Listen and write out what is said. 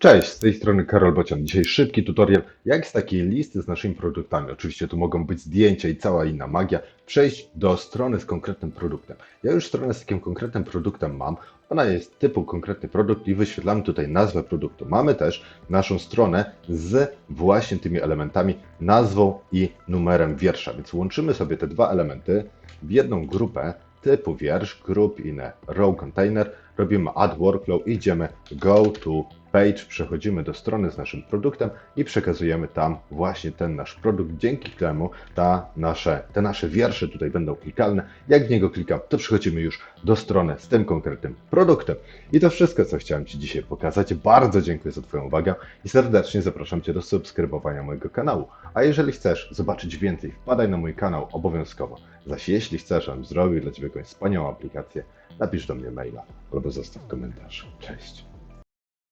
Cześć, z tej strony Karol Bocian. Dzisiaj szybki tutorial, jak z takiej listy z naszymi produktami, oczywiście tu mogą być zdjęcia i cała inna magia, przejść do strony z konkretnym produktem. Ja już stronę z takim konkretnym produktem mam, ona jest typu konkretny produkt i wyświetlamy tutaj nazwę produktu. Mamy też naszą stronę z właśnie tymi elementami, nazwą i numerem wiersza, więc łączymy sobie te dwa elementy w jedną grupę typu wiersz, group in row container, robimy add workflow, idziemy go to page, przechodzimy do strony z naszym produktem i przekazujemy tam właśnie ten nasz produkt. Dzięki temu ta nasze, te nasze wiersze tutaj będą klikalne. Jak w niego klikam, to przechodzimy już do strony z tym konkretnym produktem. I to wszystko, co chciałem Ci dzisiaj pokazać. Bardzo dziękuję za Twoją uwagę i serdecznie zapraszam Cię do subskrybowania mojego kanału. A jeżeli chcesz zobaczyć więcej, wpadaj na mój kanał obowiązkowo. Zaś jeśli chcesz, żebym zrobił dla Ciebie jakąś wspaniałą aplikację, napisz do mnie maila albo zostaw komentarz. Cześć.